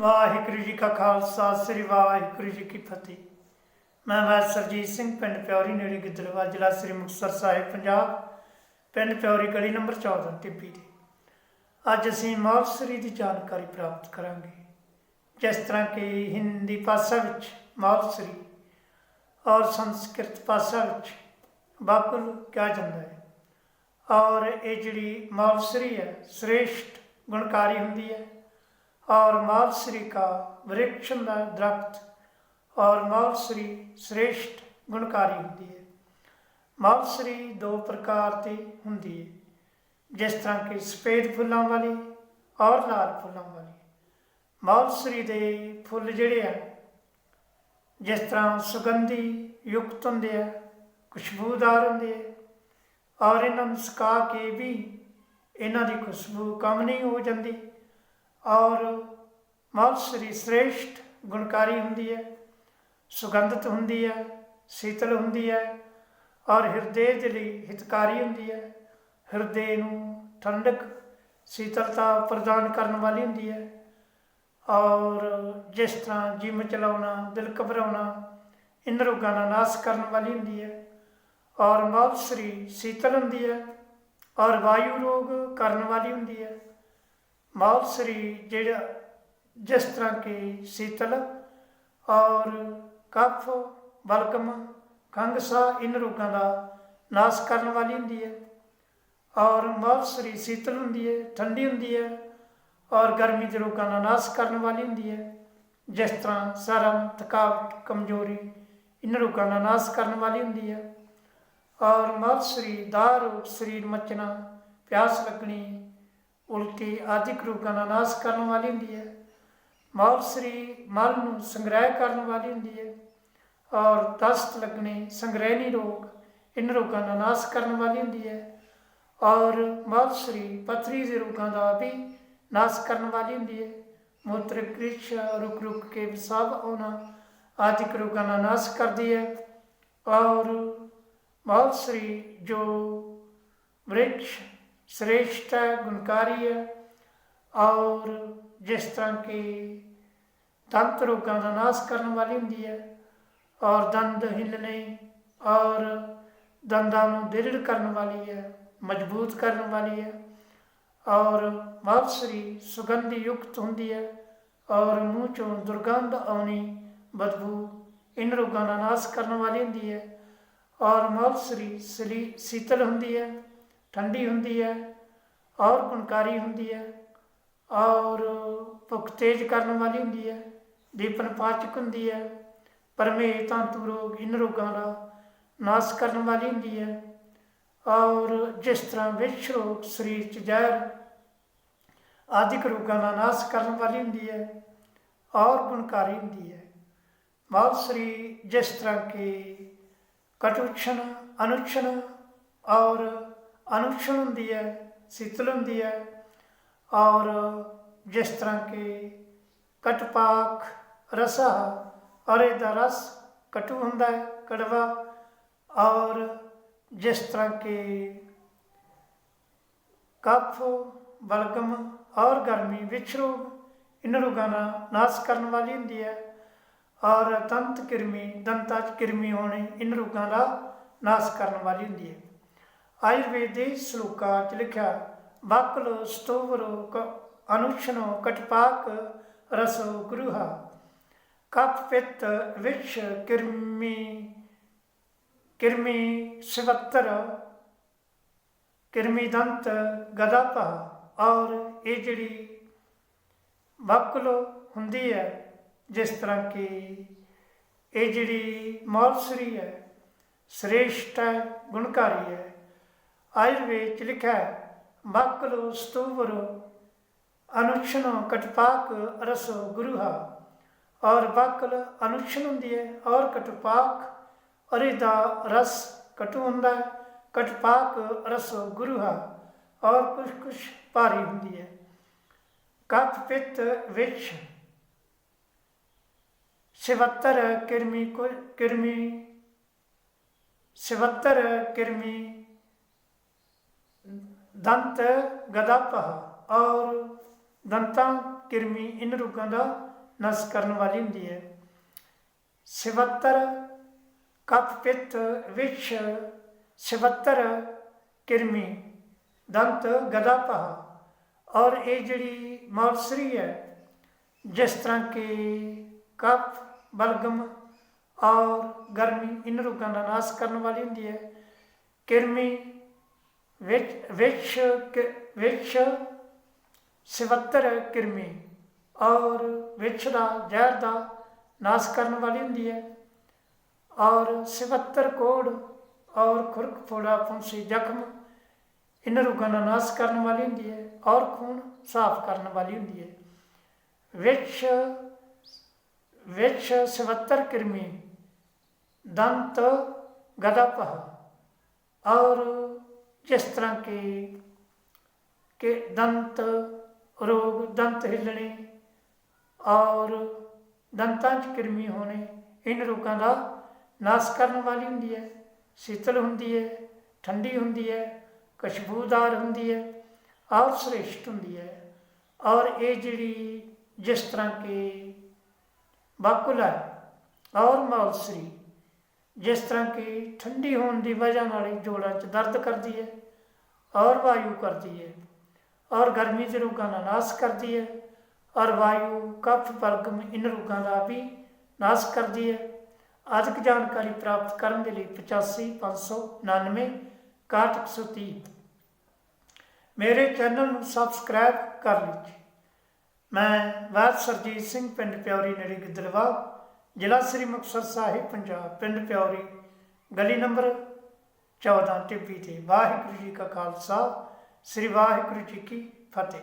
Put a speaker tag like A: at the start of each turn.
A: ਵਾਹਿਗੁਰੂ ਜੀ ਕਾ ਖਾਲਸਾ, ਸ੍ਰੀ ਵਾਹਿਗੁਰੂ ਜੀ ਕੀ ਫਤਿਹ। ਮੈਂ ਮੈਂ ਸਿੰਘ, ਪਿੰਡ ਪਿਉਰੀ ਨੇੜੇ ਗਿੱਦੜਵਾ, ਜ਼ਿਲ੍ਹਾ ਸ੍ਰੀ ਮੁਕਤਸਰ ਸਾਹਿਬ, ਪੰਜਾਬ, ਪਿੰਡ ਪਿਉਰੀ ਗਲੀ ਨੰਬਰ 14 ਟਿੱਬੀ ਦੀ। ਅੱਜ ਅਸੀਂ ਮੌਲਸਰੀ ਦੀ ਜਾਣਕਾਰੀ ਪ੍ਰਾਪਤ ਕਰਾਂਗੇ। ਜਿਸ ਤਰ੍ਹਾਂ ਕਿ ਹਿੰਦੀ ਭਾਸ਼ਾ ਵਿੱਚ ਮੌਲਸਰੀ ਔਰ ਸੰਸਕ੍ਰਿਤ ਭਾਸ਼ਾ ਵਿੱਚ ਬਾਕੁਲ ਕਿਹਾ ਜਾਂਦਾ ਹੈ। ਔਰ ਇਹ ਜਿਹੜੀ ਮੌਲਸਰੀ ਹੈ, ਸ੍ਰੇਸ਼ਟ ਗੁਣਕਾਰੀ ਹੁੰਦੀ ਹੈ। और मालश्री का वृक्ष ਦਾ ਦਰਖਤ ਔਰ ਮਾਲਸਰੀ ਸ੍ਰੇਸ਼ਟ ਗੁਣਕਾਰੀ ਹੁੰਦੀ ਹੈ ਮਾਲਸਰੀ ਦੋ ਪ੍ਰਕਾਰ ਦੀ ਹੁੰਦੀ ਹੈ ਜਿਸ ਤਰ੍ਹਾਂ ਕਿ ਸਫੇਦ ਫੁੱਲਾਂ ਵਾਲੀ ਔਰ ਲਾਲ ਫੁੱਲਾਂ ਵਾਲੀ ਮਾਲਸਰੀ ਦੇ ਫੁੱਲ ਜਿਹੜੇ ਆ ਜਿਸ ਤਰ੍ਹਾਂ ਸੁਗੰਧੀ ਯੁਕਤ ਹੁੰਦੇ ਆ ਖੁਸ਼ਬੂਦਾਰ ਹੁੰਦੇ ਆ ਔਰ ਇਹਨਾਂ ਨੂੰ ਸੁਕਾ ਕੇ ਵੀ ਇਹਨਾਂ ਦੀ ਖੁਸ਼ਬੂ ਕਮ ਨਹੀਂ ਹੋ ਜਾਂਦੀ ਔਰ ਮਾਲਸਰੀ ਸ੍ਰੇਸ਼ਟ ਗੁਣਕਾਰੀ ਹੁੰਦੀ ਹੈ, ਸੁਗੰਧਿਤ ਹੁੰਦੀ ਹੈ, ਸ਼ੀਤਲ ਹੁੰਦੀ ਹੈ ਔਰ ਹਿਰਦੇ ਦੇ ਲਈ ਹਿਤਕਾਰੀ ਹੁੰਦੀ ਹੈ। ਹਿਰਦੇ ਨੂੰ ਠੰਡਕ, ਸ਼ੀਤਲਤਾ ਪ੍ਰਦਾਨ ਕਰਨ ਵਾਲੀ ਹੁੰਦੀ ਹੈ ਔਰ ਜਿਸ ਤਰ੍ਹਾਂ ਜਿਮ ਚਲਾਉਣਾ, ਦਿਲ ਘਬਰਾਉਣਾ, ਇਨ ਰੋਗਾਂ ਦਾ ਨਾਸ਼ ਕਰਨ ਵਾਲੀ ਹੁੰਦੀ ਹੈ ਔਰ ਮਾਲਸਰੀ ਸ਼ੀਤਲ ਹੁੰਦੀ ਹੈ ਔਰ ਵਾਯੂ ਰੋਗ ਕਰਨ ਵਾਲੀ ਹੁੰਦੀ ਹੈ। ਮਾਲਸਰੀ ਜਿਹੜਾ ਜਿਸ ਤਰ੍ਹਾਂ ਕਿ ਸ਼ੀਤਲ ਔਰ ਕਫ ਬਲਗਮ ਖੰਗਸਾ, ਇਨ ਰੋਗਾਂ ਦਾ ਨਾਸ਼ ਕਰਨ ਵਾਲੀ ਹੁੰਦੀ ਹੈ। ਔਰ ਮਾਲਸਰੀ ਸ਼ੀਤਲ ਹੁੰਦੀ ਹੈ, ਠੰਡੀ ਹੁੰਦੀ ਹੈ ਔਰ ਗਰਮੀ ਦੇ ਰੋਗਾਂ ਦਾ ਨਾਸ਼ ਕਰਨ ਵਾਲੀ ਹੁੰਦੀ ਹੈ। ਜਿਸ ਤਰ੍ਹਾਂ ਸਰਮ, ਥਕਾਵਟ, ਕਮਜ਼ੋਰੀ, ਇਨ ਰੋਗਾਂ ਦਾ ਨਾਸ਼ ਕਰਨ ਵਾਲੀ ਹੁੰਦੀ ਹੈ। ਔਰ ਮਾਲ ਸਰੀਰ ਦਾ ਰੋਗ, ਸਰੀਰ ਮਚਣਾ, ਪਿਆਸ ਲੱਗਣੀ ਉਲਟੀ ਆਦਿਕ ਰੋਗਾਂ ਦਾ ਨਾਸ਼ ਕਰਨ ਵਾਲੀ ਹੁੰਦੀ ਹੈ। ਮਾਲਸਰੀ ਮਲ ਨੂੰ ਸੰਗ੍ਰਹਿ ਕਰਨ ਵਾਲੀ ਹੁੰਦੀ ਹੈ ਔਰ ਦਸਤ ਲੱਗਣੇ, ਸੰਗ੍ਰਹਿਣੀ ਰੋਗ ਇਨ ਰੋਗਾਂ ਦਾ ਨਾਸ਼ ਕਰਨ ਵਾਲੀ ਹੁੰਦੀ ਹੈ ਔਰ ਮਾਲਸਰੀ ਪਥਰੀ ਦੇ ਰੋਗਾਂ ਦਾ ਵੀ ਨਾਸ਼ ਕਰਨ ਵਾਲੀ ਹੁੰਦੀ ਹੈ। ਮੂਤਰ ਕ੍ਰਿਸ਼, ਰੁਕ ਰੁਕ ਕੇ ਵਿਸਾਬ ਆਉਣਾ ਆਦਿਕ ਰੋਗਾਂ ਦਾ ਨਾਸ਼ ਕਰਦੀ ਹੈ ਔਰ ਮਾਲਸਰੀ ਜੋ ਵ੍ਰਿਕਸ਼ श्रेष्ठ है गुणकारी है और जिस तरह की दंत रोगों का नाश करने वाली होंगी है और दंद हिलने और दंदा दृढ़ करने वाली है मजबूत करने वाली है और मालसरी सुगंधी युक्त होंगी है और मूँह चों दुर्गंध आनी बदबू इन रोगों का नाश करने वाली होंगी है और मालसरी सली शीतल होंगी है ਠੰਡੀ ਹੁੰਦੀ ਹੈ, ਔਰ ਗੁਣਕਾਰੀ ਹੁੰਦੀ ਹੈ, ਔਰ ਭੁੱਖ ਤੇਜ਼ ਕਰਨ ਵਾਲੀ ਹੁੰਦੀ ਹੈ, ਦੀਪਨ ਪਾਚਕ ਹੁੰਦੀ ਹੈ ਪਰਮੇ ਤੰਤੂ ਰੋਗ ਇਨ ਰੋਗਾਂ ਦਾ ਨਾਸ਼ ਕਰਨ ਵਾਲੀ ਹੁੰਦੀ ਹੈ, ਔਰ ਜਿਸ ਤਰ੍ਹਾਂ ਵਿਸ਼ ਰੋਗ, ਸਰੀਰ 'ਚ ਜ਼ਹਿਰ ਆਦਿਕ ਰੋਗਾਂ ਦਾ ਨਾਸ਼ ਕਰਨ ਵਾਲੀ ਹੁੰਦੀ ਹੈ, ਔਰ ਗੁਣਕਾਰੀ ਹੁੰਦੀ ਹੈ। ਮਾਲਸਰੀ ਜਿਸ ਤਰ੍ਹਾਂ ਕਿ ਕਟੁਛਣ, ਅਨੁਛਣ ਔਰ अनुक्षण होंगी है शीतल होंगी है और जिस तरह के कटपाक रसा और ਇਹਦਾ रस कटु ਹੁੰਦਾ है कड़वा और जिस तरह के कफ बलगम और गर्मी विच रोग इन रोगों का नाश करने वाली होंगी है और दंत किरमी दंता किरमी होने इन रोगों का नाश करने वाली होंगी है ਆਯੁਰਵੇਦ ਦੇ ਸ਼ਲੋਕਾਂ 'ਚ ਲਿਖਿਆ ਬਕਲ ਸਤੋਵਰੋ ਅਨੁਸ਼ਨੋ ਕਟਪਾਕ ਰਸੋ ਗ੍ਰੂਹਾ ਕਪ ਪਿੱਤ ਵਿਛ ਕਿਰਮੀ ਕਿਰਮੀ ਸਿਵੱਤਰ, ਕਿਰਮੀ ਦੰਤ ਗਦਾਪਾ ਔਰ ਇਹ ਜਿਹੜੀ ਬਕਲ ਹੁੰਦੀ ਹੈ, ਜਿਸ ਤਰ੍ਹਾਂ ਕਿ ਇਹ ਜਿਹੜੀ ਮੌਲਸਰੀ ਹੈ, ਸ੍ਰੇਸ਼ਟ ਹੈ ਗੁਣਕਾਰੀ ਹੈ ਆਯੁਰਵੇਦ ਚ ਲਿਖਿਆ ਹੈ, ਮਕਲੋ ਸਤੂਵਰ ਅਨੁਛਨੋ ਕਟਪਾਕ ਰਸੋ ਗੁਰੂਹਾ। ਔਰ ਬਕਲ ਅਨੁਛਨ ਹੁੰਦੀ ਹੈ ਔਰ ਕਟਪਾਕ ਅਰਿਦਾ ਰਸ ਕਟੂ ਹੁੰਦਾ ਹੈ, ਕਟਪਾਕ ਰਸੋ ਗੁਰੂਹਾ। ਔਰ ਕੁਛ ਕੁਛ ਭਾਰੀ ਹੁੰਦੀ ਹੈ। ਕਤ ਪਿੱਤ ਵਿੱਚ 77 ਕਿਰਮੀ ਕਿਰਮੀ 77 ਕਿਰਮੀ ਦੰਤ ਗਦਪ ਔਰ ਦੰਤਾਂ ਕਿਰਮੀ ਇਨ ਰੋਗਾਂ ਦਾ ਨਸ ਕਰਨ ਵਾਲੀ ਹੁੰਦੀ ਹੈ। 77 ਕਫ ਪਿੱਤ ਵਿਛ 77 ਕਿਰਮੀ ਦੰਤ ਗਦਪ ਔਰ ਇਹ ਜਿਹੜੀ ਮੌਸਰੀ ਹੈ, ਜਿਸ ਤਰ੍ਹਾਂ ਕਿ ਕਫ ਬਲਗਮ ਔਰ ਗਰਮੀ ਇਨ ਰੋਗਾਂ ਦਾ ਨਾਸ ਕਰਨ ਵਾਲੀ ਹੁੰਦੀ ਹੈ। ਕਿਰਮੀ ਵਿੱਚ ਵਿੱਚ ਕਿ- ਵਿੱਚ ਸਿਵੱਤਰ ਕਿਰਮੀ ਔਰ ਵਿੱਚ ਦਾ ਜ਼ਹਿਰ ਦਾ ਨਾਸ਼ ਕਰਨ ਵਾਲੀ ਹੁੰਦੀ ਹੈ ਔਰ ਸਿਵੱਤਰ ਕੋੜ ਔਰ ਖੁਰਕ ਫੋੜਾ ਫੁੰਸੀ ਜ਼ਖਮ ਇਹਨਾਂ ਰੋਗਾਂ ਦਾ ਨਾਸ਼ ਕਰਨ ਵਾਲੀ ਹੁੰਦੀ ਹੈ ਔਰ ਖੂਨ ਸਾਫ਼ ਕਰਨ ਵਾਲੀ ਹੁੰਦੀ ਹੈ। ਵਿੱਚ ਵਿੱਚ ਸਿਵੱਤਰ ਕਿਰਮੀ ਦੰਤ ਗਦਪਹ ਔਰ ਜਿਸ ਤਰ੍ਹਾਂ ਕਿ ਕਿ ਦੰਤ ਰੋਗ, ਦੰਤ ਹਿੱਲਣੇ ਔਰ ਦੰਤਾਂ 'ਚ ਕਿਰਮੀ ਹੋਣੇ, ਇਨ ਰੋਗਾਂ ਦਾ ਨਾਸ਼ ਕਰਨ ਵਾਲੀ ਹੁੰਦੀ ਹੈ, ਸ਼ੀਤਲ ਹੁੰਦੀ ਹੈ, ਠੰਡੀ ਹੁੰਦੀ ਹੈ, ਖੁਸ਼ਬੂਦਾਰ ਹੁੰਦੀ ਹੈ ਔਰ ਸ੍ਰੇਸ਼ਟ ਹੁੰਦੀ ਹੈ। ਔਰ ਇਹ ਜਿਹੜੀ ਜਿਸ ਤਰ੍ਹਾਂ ਕਿ ਬਾਕੁਲਾ ਔਰ ਮੌਲਸਰੀ ਜਿਸ ਤਰ੍ਹਾਂ ਕਿ ਠੰਡੀ ਹੋਣ ਦੀ ਵਜ੍ਹਾ ਨਾਲ ਹੀ ਜੋੜਾਂ 'ਚ ਦਰਦ ਕਰਦੀ ਹੈ ਔਰ ਵਾਯੂ ਕਰਦੀ ਹੈ ਔਰ ਗਰਮੀ ਦੇ ਰੋਗਾਂ ਦਾ ਨਾਸ਼ ਕਰਦੀ ਹੈ ਔਰ ਵਾਯੂ ਕਫ ਬਲਗਮ ਇਨ ਰੋਗਾਂ ਦਾ ਵੀ ਨਾਸ਼ ਕਰਦੀ ਹੈ। ਅਧਿਕ ਜਾਣਕਾਰੀ ਪ੍ਰਾਪਤ ਕਰਨ ਦੇ ਲਈ 85 599 6130 ਮੇਰੇ ਚੈਨਲ ਨੂੰ ਸਬਸਕ੍ਰਾਈਬ ਕਰ ਲਓ ਮੈਂ ਵਾਦ ਸਰਜੀਤ ਸਿੰਘ, ਪਿੰਡ ਪਿਉਰੀ ਨੇੜੇ ਗਿੱਦੜਵਾ ਜ਼ਿਲ੍ਹਾ ਸ੍ਰੀ ਮੁਕਤਸਰ ਸਾਹਿਬ, ਪੰਜਾਬ, ਪਿੰਡ ਪਿਉਰੀ ਗਲੀ ਨੰਬਰ 14 ਟਿੱਬੀ ਤੇ ਵਾਹਿਗੁਰੂ ਜੀ ਕਾ ਖਾਲਸਾ, ਸ੍ਰੀ ਵਾਹਿਗੁਰੂ ਜੀ ਕੀ ਫਤਿਹ।